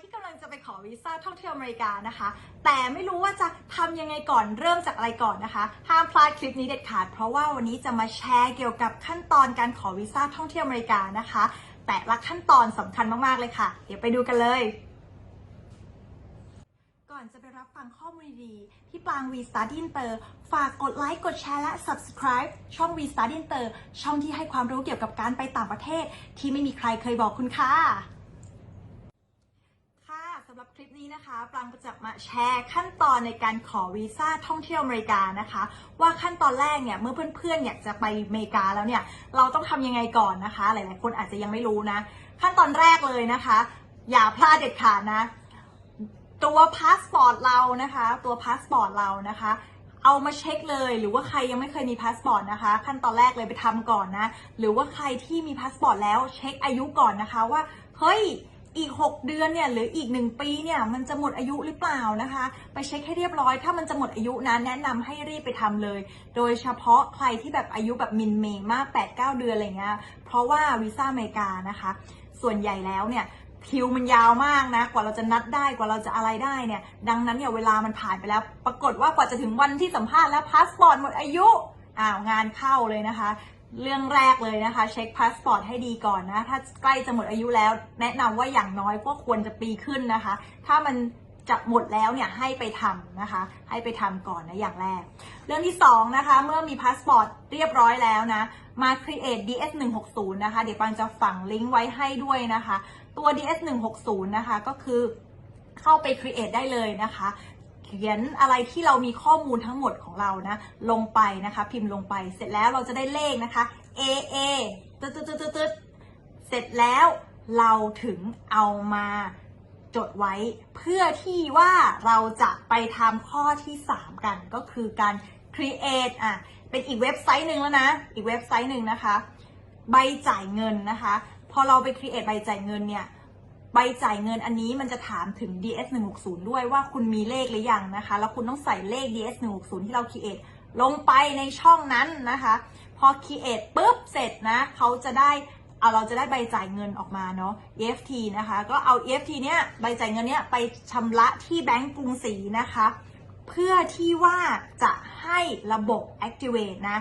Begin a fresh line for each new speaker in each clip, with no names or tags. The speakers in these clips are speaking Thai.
ที่กำลังจะไปขอวีซ่าท่องเที่ยวอเมริกานะคะ แต่ไม่รู้ว่าจะทำยังไงก่อนเริ่มจากอะไรก่อนนะคะ ห้ามพลาดคลิปนี้เด็ดขาด เพราะว่าวันนี้จะมาแชร์เกี่ยวกับขั้นตอนการขอวีซ่าท่องเที่ยวอเมริกานะคะ แต่ละขั้นตอนสำคัญมากๆเลยค่ะ เดี๋ยวไปดูกันเลยก่อนจะไปรับฟังข้อมูลดีๆพี่ปาง V Study Inter ฝากกดไลค์กดแชร์และ Subscribe ช่อง V Study Inter ช่องที่ให้ความรู้เกี่ยวกับการไปต่างประเทศ ที่ไม่มีใครเคยบอกคุณค่ะ คลิปนี้นะคะปลางจะมาแชร์ขั้นตอนในการขอวีซ่าท่องเที่ยวอเมริกานะคะ ว่าขั้นตอนแรกเนี่ยเมื่อเพื่อนๆอยากจะไปอเมริกาแล้วเนี่ยเราต้องทำยังไงก่อนนะคะ หลายๆ คนอาจจะยังไม่รู้นะ ขั้นตอนแรกเลยนะคะ อย่าพลาดเด็ดขาดนะ ตัวพาสปอร์ตเรานะคะ ตัวพาสปอร์ตเรานะคะเอามาเช็คเลยหรือว่าใครยังไม่เคยมีพาสปอร์ตนะคะ ขั้นตอนแรกเลยไปทำก่อนนะ หรือว่าใครที่มีพาสปอร์ตแล้วเช็คอายุก่อนนะคะว่าเฮ้ย อีก 6 เดือนเนี่ยหรืออีก 1 ปีเนี่ยมันจะหมดอายุหรือเปล่านะคะ ไปเช็คให้เรียบร้อย ถ้ามันจะหมดอายุนะแนะนำให้รีบไปทำเลย โดยเฉพาะใครที่แบบอายุแบบมินเมย์มาก 8-9 เดือนอะไรเงี้ยเพราะว่าวีซ่าอเมริกานะคะ ส่วนใหญ่แล้วเนี่ยคิวมันยาวมากนะ กว่าเราจะนัดได้กว่าเราจะอะไรได้เนี่ย ดังนั้นเนี่ยเวลามันผ่านไปแล้ว ปรากฏว่ากว่าจะถึงวันที่สัมภาษณ์แล้วพาสปอร์ตหมดอายุอ้าวงานเข้าเลยนะคะ เรื่องแรกเลยนะคะ เช็คพาสปอร์ตให้ดีก่อนนะ ถ้าใกล้จะหมดอายุแล้ว แนะนำว่าอย่างน้อยก็ควรจะปีขึ้นนะคะ ถ้ามันจะหมดแล้วเนี่ยให้ไปทำนะคะ ให้ไปทำก่อนนะอย่างแรก เรื่องที่สองนะคะ เมื่อมีพาสปอร์ตเรียบร้อยแล้วนะ มา create DS 1 6 0นะคะ เดี๋ยวปังจะฝังลิงก์ไว้ให้ด้วยนะคะ ตัว DS 1 6 0นะคะ ก็คือเข้าไป create ได้เลยนะคะ ขียนอะไรที่เรามีข้อมูลทั้งหมดของเรานะลงไปนะคะพิมพ์ลงไป เสร็จแล้วเราจะได้เลขนะคะ AA ตึ๊ดตึ๊ดตึ๊ดตึ๊ดตึ๊ดเสร็จแล้วเราถึงเอามาจดไว้ เพื่อที่ว่าเราจะไปทำข้อที่ 3 กันก็คือการ create อะเป็นอีกเว็บไซต์หนึ่งแล้วนะ อีกเว็บไซต์หนึ่งนะคะ ใบจ่ายเงินนะคะ พอเราไป create ใบจ่ายเงินเนี่ย ใบจ่ายเงินอันนี้มันจะถามถึง DS 1 6 0ด้วยว่าคุณมีเลขหรือยังนะคะ แล้วคุณต้องใส่เลข DS 1 6 0ที่เรา create ลงไปในช่องนั้นนะคะ พอ create ปุ๊บเสร็จนะเขาจะได้เอาเราจะได้ใบจ่ายเงินออกมาเนาะ EFT นะคะ ก็เอา EFT เนี้ยใบจ่ายเงินเนี้ยไปชำระที่แบงก์กรุงศรีนะคะ เพื่อที่ว่าจะให้ระบบ activate นะ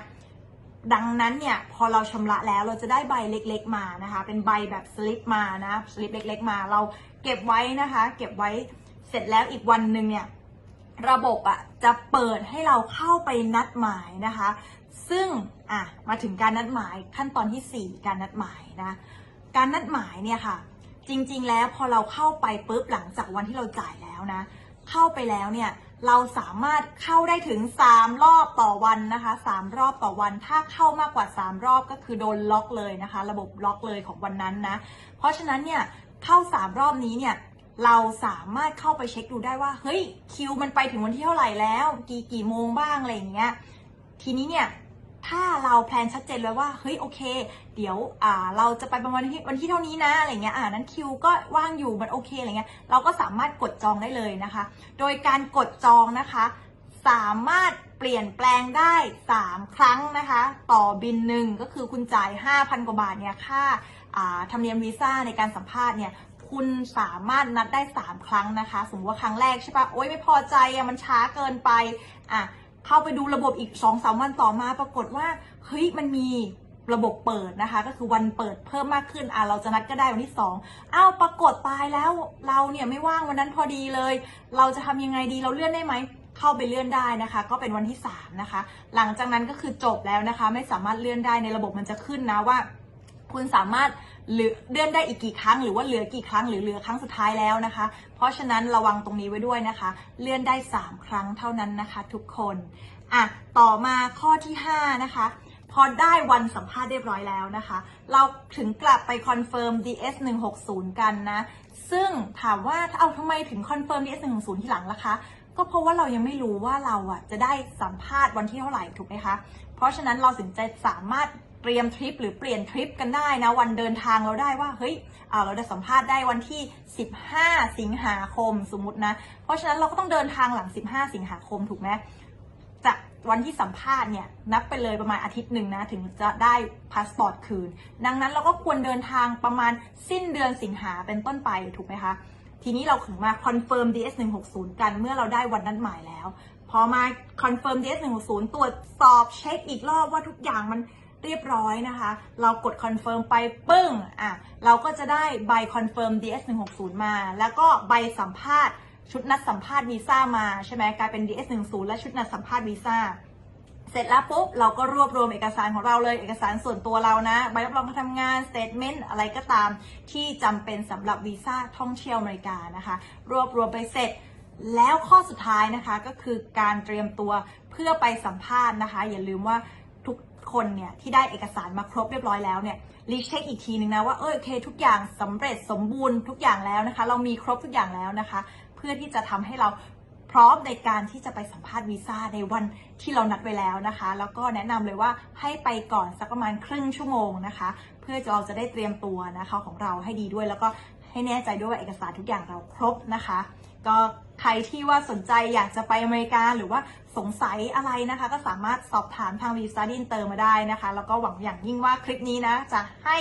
ดังนั้นเนี่ยพอเราชำระแล้วเราจะได้ใบเล็กๆมานะคะ เป็นใบแบบสลิปมานะสลิปเล็ก ๆ มา เราเก็บไว้นะคะ เก็บไว้เสร็จแล้วอีกวันหนึ่งเนี่ยระบบอะ่ะจะเปิดให้เราเข้าไปนัดหมายนะคะ ซึ่งอะมาถึงการนัดหมายขั้นตอนที่ 4 การนัดหมายนะการนัดหมายเนี่ยค่ะ จริงๆแล้วพอเราเข้าไปปุ๊บหลังจากวันที่เราจ่ายแล้วนะ เข้าไปแล้วเนี่ย เราสามารถเข้าได้ถึง 3 รอบต่อวันนะคะ 3 รอบต่อวัน ถ้าเข้ามากกว่า 3 รอบก็คือโดนล็อกเลยนะคะ ระบบล็อกเลยของวันนั้นนะ เพราะฉะนั้นเนี่ยเข้า 3 รอบนี้เนี่ยเราสามารถเข้าไปเช็คดูได้ว่า เฮ้ยคิวมันไปถึงวันที่เท่าไหร่แล้ว กี่กี่โมงบ้างอะไรอย่างเงี้ย ทีนี้เนี่ย ถ้าเราแพลนชัดเจนเลยว่าเฮ้ยโอเค เดี๋ยวอ่าเราจะไปประมาณวันที่เท่านี้นะอะไรเงี้ยอ่านั้นคิวก็ว่างอยู่มันโอเคอะไรเงี้ยเราก็สามารถกดจองได้เลยนะคะ โดยการกดจองนะคะ สามารถเปลี่ยนแปลงได้ 3 ครั้งนะคะ ต่อบินหนึ่งก็คือคุณจ่าย 5,000 กว่าบาทเนี่ยค่าอ่าธรรมเนียมวีซ่าในการสัมภาษณ์เนี่ยคุณสามารถนัดได้ 3 ครั้งนะคะ สมมติว่าครั้งแรกใช่ปะโอ๊ยไม่พอใจอะมันช้าเกินไปอะ เข้าไปดูระบบอีก2อสวันต่อมาปรากฏว่าเฮ้ยมันมีระบบเปิดนะคะ ก็คือวันเปิดเพิ่มมากขึ้นอะเราจะนัดก็ได้วันที่2อ้าวปรากฏตายแล้วเราเนี่ยไม่ว่างวันนั้นพอดีเลย เราจะทำยังไงดีเราเลื่อนได้ไหมเข้าไปเลื่อนได้นะคะ ก็เป็นวันที่3นะคะ หลังจากนั้นก็คือจบแล้วนะคะ ไม่สามารถเลื่อนได้ในระบบมันจะขึ้นนะว่า คุณสามารถเหลือเลื่อนได้อีกกี่ครั้ง หรือว่าเหลือกี่ครั้งหรือเหลือครั้งสุดท้ายแล้วนะคะ เพราะฉะนั้นระวังตรงนี้ไว้ด้วยนะคะ เลื่อนได้ 3 ครั้งเท่านั้นนะคะ ทุกคนอะต่อมาข้อที่ 5 นะคะ พอได้วันสัมภาษณ์เรียบร้อยแล้วนะคะ เราถึงกลับไปคอนเฟิร์ม DS 160กันนะ ซึ่งถามว่าเอาทำไมถึงคอนเฟิร์ม DS 160ที่หลังล่ะคะก็เพราะว่าเรายังไม่รู้ว่าเราอะจะได้สัมภาษณ์วันที่เท่าไหร่ถูกไหมคะ เพราะฉะนั้นเราถึงจะสามารถ เตรียมทริปหรือเปลี่ยนทริปกันได้นะวันเดินทางเราได้ว่าเฮ้ยเราได้สัมภาษณ์ได้วันที่ 15 สิงหาคมสมมตินะ เพราะฉะนั้นเราก็ต้องเดินทางหลัง 15 สิงหาคมถูกไหมจากวันที่สัมภาษณ์เนี่ยนับไปเลยประมาณอาทิตย์หนึ่งนะถึงจะได้พาสปอร์ตคืน ดังนั้นเราก็ควรเดินทางประมาณสิ้นเดือนสิงหาเป็นต้นไปถูกไหมคะทีนี้เราถึงมาคอนเฟิร์ม DS 160กันเมื่อเราได้วันนัดหมายแล้ว พอมาคอนเฟิร์ม DS 160ตรวจสอบเช็คอีกรอบว่าทุกอย่างมัน เรียบร้อยนะคะ เรากดคอนเฟิร์มไปปึ้งอะเราก็จะได้ใบคอนเฟิร์ม DS 160 มา แล้วก็ใบสัมภาษณ์ชุดนัดสัมภาษณ์วีซ่ามาใช่ไหมกลายเป็น DS 10 และชุดนัดสัมภาษณ์วีซ่าเสร็จแล้วปุ๊บเราก็รวบรวมเอกสารของเราเลยเอกสารส่วนตัวเรานะ ใบรับรองการทำงานสเตทเมนต์อะไรก็ตามที่จำเป็นสำหรับวีซ่าท่องเที่ยวอเมริกานะคะ รวบรวมไปเสร็จแล้วข้อสุดท้ายนะคะก็คือการเตรียมตัวเพื่อไปสัมภาษณ์นะคะ อย่าลืมว่าทุก คนเนี่ยที่ได้เอกสารมาครบเรียบร้อยแล้วเนี่ยรีเช็คอีกทีนึงนะว่าเออโอเค ทุกอย่างสำเร็จสมบูรณ์ทุกอย่างแล้วนะคะ เรามีครบทุกอย่างแล้วนะคะ เพื่อที่จะทำให้เราพร้อมในการที่จะไปสัมภาษณ์วีซ่าในวันที่เรานัดไว้แล้วนะคะ แล้วก็แนะนำเลยว่าให้ไปก่อนสักประมาณครึ่งชั่วโมงนะคะ เพื่อเราจะได้เตรียมตัวนะคะของเราให้ดีด้วย แล้วก็ให้แน่ใจด้วยว่าเอกสารทุกอย่างเราครบนะคะ ก็ ใครที่ว่าสนใจอยากจะไปอเมริกาหรือว่าสงสัยอะไรนะคะ ก็สามารถสอบถามทางวีซ่าดินเตอร์มาได้นะคะ แล้วก็หวังอย่างยิ่งว่าคลิปนี้นะ จะให้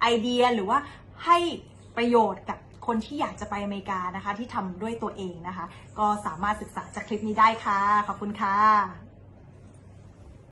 ไอเดียหรือว่าให้ประโยชน์กับคนที่อยากจะไปอเมริกานะคะ ที่ทำด้วยตัวเองนะคะ ก็สามารถศึกษาจากคลิปนี้ได้ค่ะ ขอบคุณค่ะ